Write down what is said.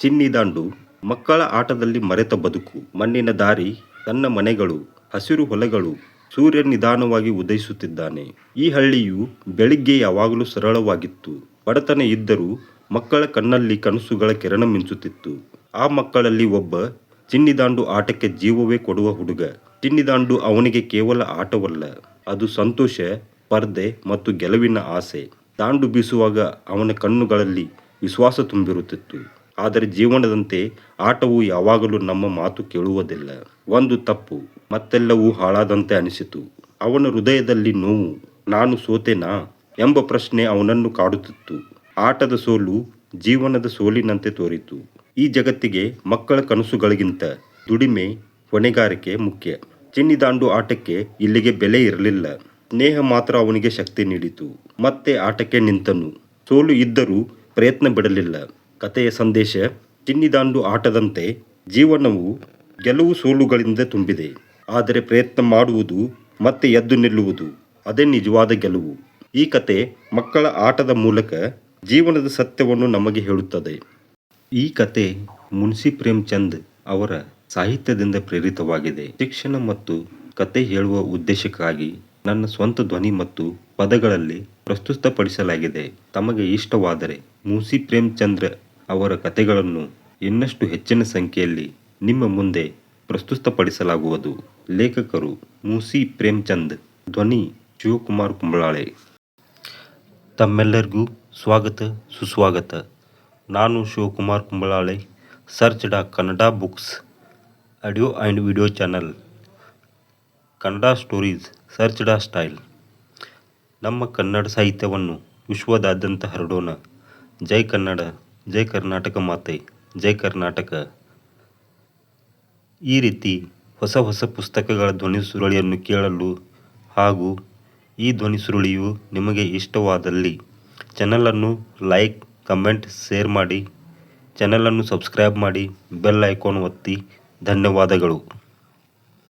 ಚಿನ್ನಿದಾಂಡು ಮಕ್ಕಳ ಆಟದಲ್ಲಿ ಮರೆತ ಬದುಕು, ಮಣ್ಣಿನ ದಾರಿ, ತನ್ನ ಮನೆಗಳು, ಹಸಿರು ಹೊಲಗಳು, ಸೂರ್ಯ ನಿಧಾನವಾಗಿ ಉದಯಿಸುತ್ತಿದ್ದಾನೆ. ಈ ಹಳ್ಳಿಯು ಬೆಳಿಗ್ಗೆ ಯಾವಾಗಲೂ ಸರಳವಾಗಿತ್ತು. ಬಡತನ ಇದ್ದರೂ ಮಕ್ಕಳ ಕಣ್ಣಲ್ಲಿ ಕನಸುಗಳ ಕಿರಣ ಮಿಂಚುತ್ತಿತ್ತು. ಆ ಮಕ್ಕಳಲ್ಲಿ ಒಬ್ಬ ಚಿನ್ನಿದಾಂಡು ಆಟಕ್ಕೆ ಜೀವವೇ ಕೊಡುವ ಹುಡುಗ. ಚಿನ್ನಿದಾಂಡು ಅವನಿಗೆ ಕೇವಲ ಆಟವಲ್ಲ, ಅದು ಸಂತೋಷ, ಸ್ಪರ್ಧೆ ಮತ್ತು ಗೆಲುವಿನ ಆಸೆ. ದಾಂಡು ಬೀಸುವಾಗ ಅವನ ಕಣ್ಣುಗಳಲ್ಲಿ ವಿಶ್ವಾಸ ತುಂಬಿರುತ್ತಿತ್ತು. ಆದರೆ ಜೀವನದಂತೆ ಆಟವು ಯಾವಾಗಲೂ ನಮ್ಮ ಮಾತು ಕೇಳುವುದಿಲ್ಲ. ಒಂದು ತಪ್ಪು, ಮತ್ತೆಲ್ಲವೂ ಹಾಳಾದಂತೆ ಅನಿಸಿತು. ಅವನ ಹೃದಯದಲ್ಲಿ ನೋವು, ನಾನು ಸೋತೆನಾ? ಎಂಬ ಪ್ರಶ್ನೆ ಅವನನ್ನು ಕಾಡುತ್ತಿತ್ತು. ಆಟದ ಸೋಲು ಜೀವನದ ಸೋಲಿನಂತೆ ತೋರಿತು. ಈ ಜಗತ್ತಿಗೆ ಮಕ್ಕಳ ಕನಸುಗಳಿಗಿಂತ ದುಡಿಮೆ ಹೊಣೆಗಾರಿಕೆ ಮುಖ್ಯ. ಚಿನ್ನಿದಾಂಡು ಆಟಕ್ಕೆ ಇಲ್ಲಿಗೆ ಬೆಲೆ ಇರಲಿಲ್ಲ. ಸ್ನೇಹ ಮಾತ್ರ ಅವನಿಗೆ ಶಕ್ತಿ ನೀಡಿತು. ಮತ್ತೆ ಆಟಕ್ಕೆ ನಿಂತನು. ಸೋಲು ಇದ್ದರೂ ಪ್ರಯತ್ನ ಬಿಡಲಿಲ್ಲ. ಕಥೆಯ ಸಂದೇಶ ಚಿನ್ನಿದಾಂಡು ಆಟದಂತೆ ಜೀವನವು ಗೆಲುವು ಸೋಲುಗಳಿಂದ ತುಂಬಿದೆ. ಆದರೆ ಪ್ರಯತ್ನ ಮಾಡುವುದು ಮತ್ತೆ ಎದ್ದು ನಿಲ್ಲುವುದು, ಅದೇ ನಿಜವಾದ ಗೆಲುವು. ಈ ಕತೆ ಮಕ್ಕಳ ಆಟದ ಮೂಲಕ ಜೀವನದ ಸತ್ಯವನ್ನು ನಮಗೆ ಹೇಳುತ್ತದೆ. ಈ ಕತೆ ಮುನ್ಸಿ ಪ್ರೇಮ್ಚಂದ್ ಅವರ ಸಾಹಿತ್ಯದಿಂದ ಪ್ರೇರಿತವಾಗಿದೆ. ಶಿಕ್ಷಣ ಮತ್ತು ಕತೆ ಹೇಳುವ ಉದ್ದೇಶಕ್ಕಾಗಿ ನನ್ನ ಸ್ವಂತ ಧ್ವನಿ ಮತ್ತು ಪದಗಳಲ್ಲಿ ಪ್ರಸ್ತುತಪಡಿಸಲಾಗಿದೆ. ತಮಗೆ ಇಷ್ಟವಾದರೆ ಮುನ್ಸಿ ಪ್ರೇಮ್ಚಂದ್ರ ಅವರ ಕಥೆಗಳನ್ನು ಇನ್ನಷ್ಟು ಹೆಚ್ಚಿನ ಸಂಖ್ಯೆಯಲ್ಲಿ ನಿಮ್ಮ ಮುಂದೆ ಪ್ರಸ್ತುತಪಡಿಸಲಾಗುವುದು. ಲೇಖಕರು ಮೂಸಿ ಪ್ರೇಮ್ಚಂದ್, ಧ್ವನಿ ಶಿವಕುಮಾರ್ ಕುಂಬಳಾಳೆ. ತಮ್ಮೆಲ್ಲರಿಗೂ ಸ್ವಾಗತ, ಸುಸ್ವಾಗತ. ನಾನು ಶಿವಕುಮಾರ್ ಕುಂಬಳಾಳೆ ಸರ್ಚ್ ಡಾ Kannada books audio and video channel, Kannada stories search ಡಾ ಸ್ಟೈಲ್. ನಮ್ಮ ಕನ್ನಡ ಸಾಹಿತ್ಯವನ್ನು ವಿಶ್ವದಾದ್ಯಂತ ಹರಡೋಣ. ಜೈ ಕನ್ನಡ. ಜೈ ಕರ್ನಾಟಕ ಮಾತೆ, ಜೈ ಕರ್ನಾಟಕ. ಈ ರೀತಿ ಹೊಸ ಹೊಸ ಪುಸ್ತಕಗಳ ಧ್ವನಿ ಸುರುಳಿಯನ್ನು ಕೇಳಲು ಹಾಗೂ ಈ ಧ್ವನಿ ಸುರುಳಿಯು ನಿಮಗೆ ಇಷ್ಟವಾದಲ್ಲಿ ಚಾನಲನ್ನು ಲೈಕ್ ಕಮೆಂಟ್ ಶೇರ್ ಮಾಡಿ. ಚಾನಲನ್ನು ಸಬ್ಸ್ಕ್ರೈಬ್ ಮಾಡಿ ಬೆಲ್ ಐಕಾನ್ ಒತ್ತಿ. ಧನ್ಯವಾದಗಳು.